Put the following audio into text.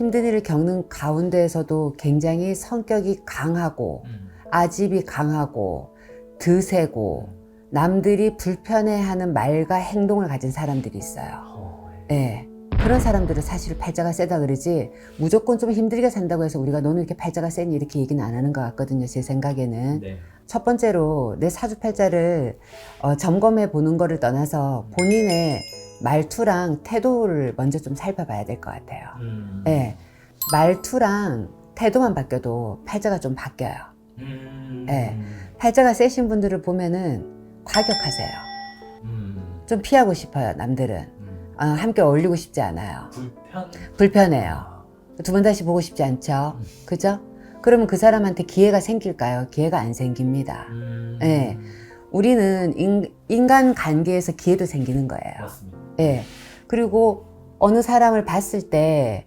힘든 일을 겪는 가운데에서도 굉장히 성격이 강하고 음. 아집이 강하고 드세고 남들이 불편해하는 말과 행동을 가진 사람들이 있어요. 어, 예. 그런 사람들은 사실 팔자가 세다 그러지 무조건 좀 힘들게 산다고 해서 우리가 너는 이렇게 팔자가 세니 이렇게 얘기는 안 하는 것 같거든요. 제 생각에는. 네. 첫 번째로 내 사주팔자를 어, 점검해 보는 거를 떠나서 본인의 말투랑 태도를 먼저 좀 살펴봐야 될 것 같아요. 음. 예. 말투랑 태도만 바뀌어도 팔자가 좀 바뀌어요. 음. 네. 팔자가 세신 분들을 보면은 과격하세요. 음. 좀 피하고 싶어요, 남들은. 음. 어, 함께 어울리고 싶지 않아요. 불편. 불편해요. 아. 두번 다시 보고 싶지 않죠? 음. 그죠? 그러면 그 사람한테 기회가 생길까요? 기회가 안 생깁니다. 음. 네. 우리는 인, 인간 관계에서 기회도 생기는 거예요. 맞습니다. 예. 그리고 어느 사람을 봤을 때